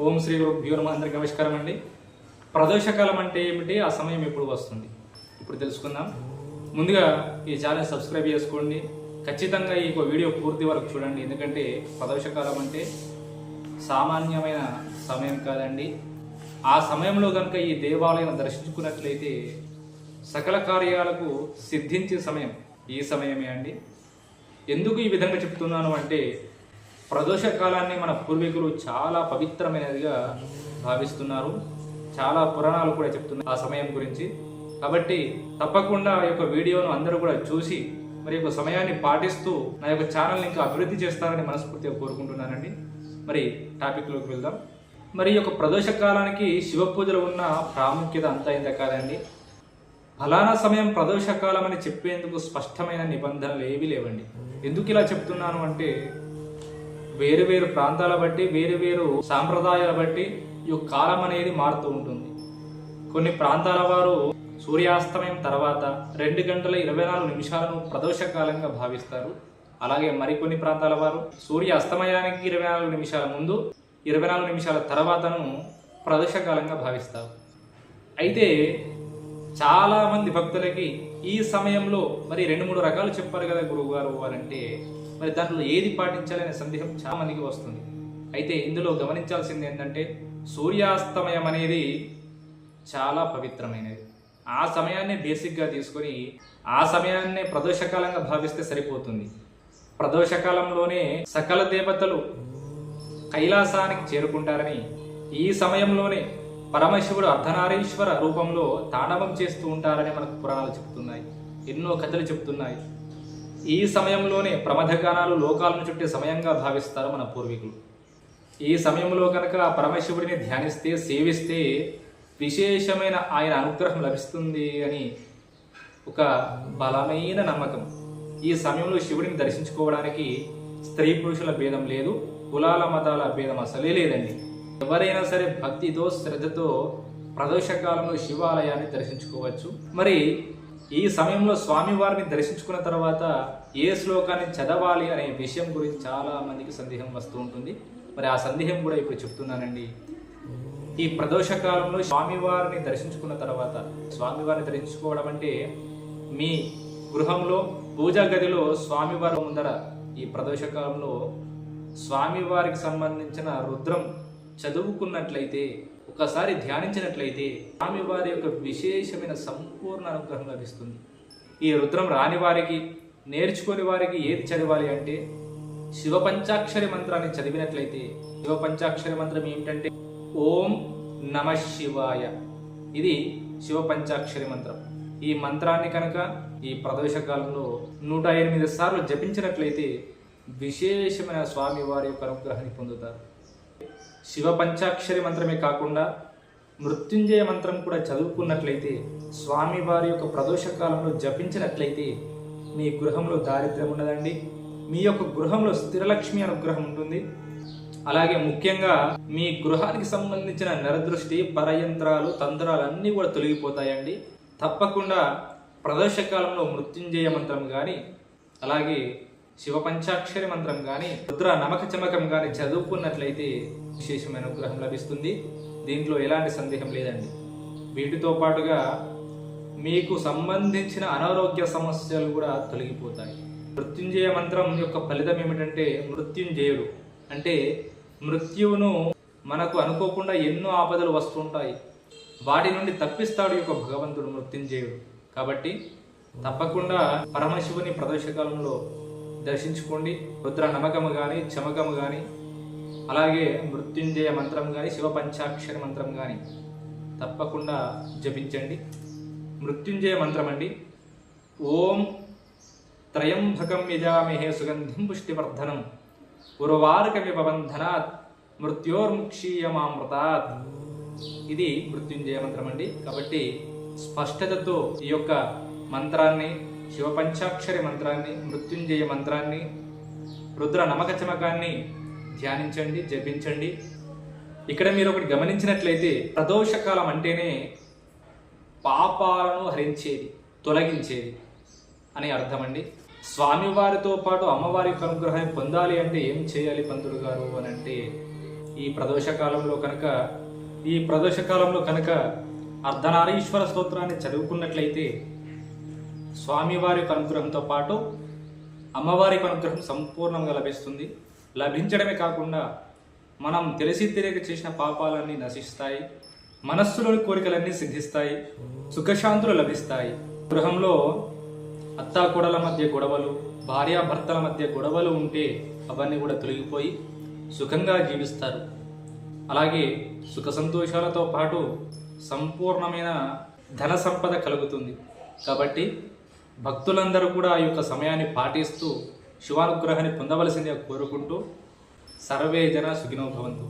ఓం శ్రీ గురుభ్యో నమ. అందరికీ నమస్కారం అండి. ప్రదోషకాలం అంటే ఏమిటి? ఆ సమయం ఎప్పుడు వస్తుంది? ఇప్పుడు తెలుసుకుందాం. ముందుగా ఈ ఛానల్ సబ్స్క్రైబ్ చేసుకోండి. ఖచ్చితంగా ఈ ఒక వీడియో పూర్తి వరకు చూడండి. ఎందుకంటే ప్రదోషకాలం అంటే సామాన్యమైన సమయం కాదండి. ఆ సమయంలో కనుక ఈ దేవాలయం దర్శించుకున్నట్లయితే సకల కార్యాలకు సిద్ధించే సమయం ఈ సమయమే అండి. ఎందుకు ఈ విధంగా చెప్తున్నాను అంటే ప్రదోష కాలాన్ని మన పూర్వీకులు చాలా పవిత్రమైనదిగా భావిస్తున్నారు. చాలా పురాణాలు కూడా చెప్తున్నారు ఆ సమయం గురించి. కాబట్టి తప్పకుండా ఈ యొక్క వీడియోను అందరూ కూడా చూసి మరి యొక్క సమయాన్ని పాటిస్తూ నా యొక్క ఛానల్ని ఇంకా అభివృద్ధి చేస్తారని మనస్ఫూర్తిగా కోరుకుంటున్నానండి. మరి టాపిక్లోకి వెళ్దాం. మరి ఈ యొక్క ప్రదోష కాలానికి శివ పూజలు ఉన్న ప్రాముఖ్యత అంతా ఇంత కాదండి ఫలానా సమయం ప్రదోష కాలం అని చెప్పేందుకు స్పష్టమైన నిబంధనలు ఏవీ లేవండి. ఎందుకు ఇలా చెప్తున్నాను అంటే వేరు వేరు ప్రాంతాల బట్టి వేరు వేరు సాంప్రదాయాల బట్టి ఈ యొక్క కాలం అనేది మారుతూ ఉంటుంది. కొన్ని ప్రాంతాల వారు సూర్యాస్తమయం తర్వాత రెండు గంటల ఇరవై నాలుగు నిమిషాలను ప్రదోషకాలంగా భావిస్తారు. అలాగే మరికొన్ని ప్రాంతాల వారు సూర్య అస్తమయానికి ఇరవై నాలుగు నిమిషాల ముందు ఇరవై నాలుగు నిమిషాల తర్వాతను ప్రదర్శకాలంగా భావిస్తారు. అయితే చాలా మంది భక్తులకి ఈ సమయంలో మరి రెండు మూడు రకాలు చెప్పారు కదా గురువుగారు వారంటే మరి దాంట్లో ఏది పాటించాలనే సందేహం చాలా మందికి వస్తుంది. అయితే ఇందులో గమనించాల్సింది ఏంటంటే సూర్యాస్తమయం అనేది చాలా పవిత్రమైనది. ఆ సమయాన్ని బేసిక్గా తీసుకొని ఆ సమయాన్నే ప్రదోషకాలంగా భావిస్తే సరిపోతుంది. ప్రదోషకాలంలోనే సకల దేవతలు కైలాసానికి చేరుకుంటారని ఈ సమయంలోనే పరమశివుడు అర్ధనారీశ్వర రూపంలో తాండవం చేస్తూ ఉంటారని మనకు పురాణాలు చెప్తున్నాయి. ఎన్నో కథలు చెప్తున్నాయి. ఈ సమయంలోనే ప్రమథగానాలు లోకాలను చుట్టే సమయంగా భావిస్తారు మన పూర్వీకులు. ఈ సమయంలో కనుక ఆ పరమశివుడిని ధ్యానిస్తే సేవిస్తే విశేషమైన ఆయన అనుగ్రహం లభిస్తుంది అని ఒక బలమైన నమ్మకం. ఈ సమయంలో శివుడిని దర్శించుకోవడానికి స్త్రీ పురుషుల భేదం లేదు కులాల మతాల భేదం అసలే లేదండి. ఎవరైనా సరే భక్తితో శ్రద్ధతో ప్రదోషకాలంలో శివాలయాన్ని దర్శించుకోవచ్చు. మరి ఈ సమయంలో స్వామివారిని దర్శించుకున్న తర్వాత ఏ శ్లోకాన్ని చదవాలి అనే విషయం గురించి చాలా మందికి సందేహం వస్తూ ఉంటుంది. మరి ఆ సందేహం కూడా ఇప్పుడు చెప్తున్నానండి. ఈ ప్రదోష కాలంలో స్వామివారిని దర్శించుకున్న తర్వాత స్వామివారిని దర్శించుకోవడం అంటే మీ గృహంలో పూజా గదిలో స్వామివారి ముందర ఈ ప్రదోష కాలంలో స్వామివారికి సంబంధించిన రుద్రం చదువుకున్నట్లయితే ఒకసారి ధ్యానించినట్లయితే స్వామివారి యొక్క విశేషమైన సంపూర్ణ అనుగ్రహం లభిస్తుంది. ఈ రుద్రం రాని వారికి నేర్చుకుని వారికి ఏది చదవాలి అంటే శివ పంచాక్షరి మంత్రాన్ని చదివినట్లయితే శివ పంచాక్షరి మంత్రం ఏమిటంటే ఓం నమ శివాయ. ఇది శివ పంచాక్షరి మంత్రం. ఈ మంత్రాన్ని కనుక ఈ ప్రదోష కాలంలో నూట ఎనిమిది సార్లు జపించినట్లయితే విశేషమైన స్వామి వారి యొక్క అనుగ్రహాన్ని పొందుతారు. శివ పంచాక్షరి మంత్రమే కాకుండా మృత్యుంజయ మంత్రం కూడా చదువుకున్నట్లయితే స్వామి వారి యొక్క ప్రదోష కాలంలో జపించినట్లయితే మీ గృహంలో దారిద్ర్యం ఉండదండి. మీ యొక్క గృహంలో స్థిరలక్ష్మి అనుగ్రహం ఉంటుంది. అలాగే ముఖ్యంగా మీ గృహానికి సంబంధించిన నరదృష్టి పరయంత్రాలు తంత్రాలు అన్నీ కూడా తొలగిపోతాయండి. తప్పకుండా ప్రదోష కాలంలో మృత్యుంజయ మంత్రం కానీ అలాగే శివ పంచాక్షరి మంత్రం కానీ రుద్ర నమక చమకం కానీ చదువుకున్నట్లయితే విశేషమైన అనుగ్రహం లభిస్తుంది. దీంట్లో ఎలాంటి సందేహం లేదండి. వీటితో పాటుగా మీకు సంబంధించిన అనారోగ్య సమస్యలు కూడా తొలగిపోతాయి. మృత్యుంజయ మంత్రం యొక్క ఫలితం ఏమిటంటే మృత్యుంజయుడు. అంటే మృత్యువును మనకు అనుకోకుండా ఎన్నో ఆపదలు వస్తుంటాయి. వాటి నుండి తప్పిస్తాడు యొక్క భగవంతుడు మృత్యుంజయుడు. కాబట్టి తప్పకుండా పరమశివుని ప్రదోషకాలంలో దర్శించుకోండి. రుద్ర నమకము కానీ చమకము కానీ అలాగే మృత్యుంజయ మంత్రం కానీ శివ పంచాక్షర మంత్రం కానీ తప్పకుండా జపించండి. మృత్యుంజయ మంత్రం అండి ఓం త్రయంభకం యజామహే సుగంధిం పుష్టివర్ధనం. ఉర్వారకమివబంధనాత్ మృత్యోర్ముక్షీయమామృతాత్. ఇది మృత్యుంజయ మంత్రం అండి కాబట్టి స్పష్టతతో ఈ యొక్క మంత్రాన్ని శివ పంచాక్షరి మంత్రాన్ని మృత్యుంజయ మంత్రాన్ని రుద్ర నమక చమకాన్ని ధ్యానించండి జపించండి. ఇక్కడ మీరు ఒకటి గమనించినట్లయితే ప్రదోషకాలం అంటేనే పాపాలను హరించేది తొలగించేది అని అర్థమండి. స్వామివారితో పాటు అమ్మవారి యొక్క అనుగ్రహాన్ని పొందాలి అంటే ఏం చేయాలి పంతుడు గారు అని అంటే ఈ ప్రదోషకాలంలో కనుక ఈ ప్రదోషకాలంలో కనుక అర్ధనారీశ్వర స్తోత్రాన్ని చదువుకున్నట్లయితే స్వామివారి యొక్క అనుగ్రహంతో పాటు అమ్మవారి యొక్క అనుగ్రహం సంపూర్ణంగా లభిస్తుంది. లభించడమే కాకుండా మనం తెలిసి తెలియక చేసిన పాపాలన్నీ నశిస్తాయి. మనస్సులోని కోరికలన్నీ సిద్ధిస్తాయి. సుఖశాంతులు లభిస్తాయి. గృహంలో అత్తాకూడల మధ్య గొడవలు భార్యాభర్తల మధ్య గొడవలు ఉంటే అవన్నీ కూడా తొలగిపోయి సుఖంగా జీవిస్తారు. అలాగే సుఖ సంతోషాలతో పాటు సంపూర్ణమైన ధన సంపద కలుగుతుంది. కాబట్టి భక్తులందరూ కూడా ఆ యొక్క సమయాన్ని పాటిస్తూ శివానుగ్రహాన్ని పొందవలసిందిగా కోరుకుంటూ సర్వే జన సుఖినో భవంతు.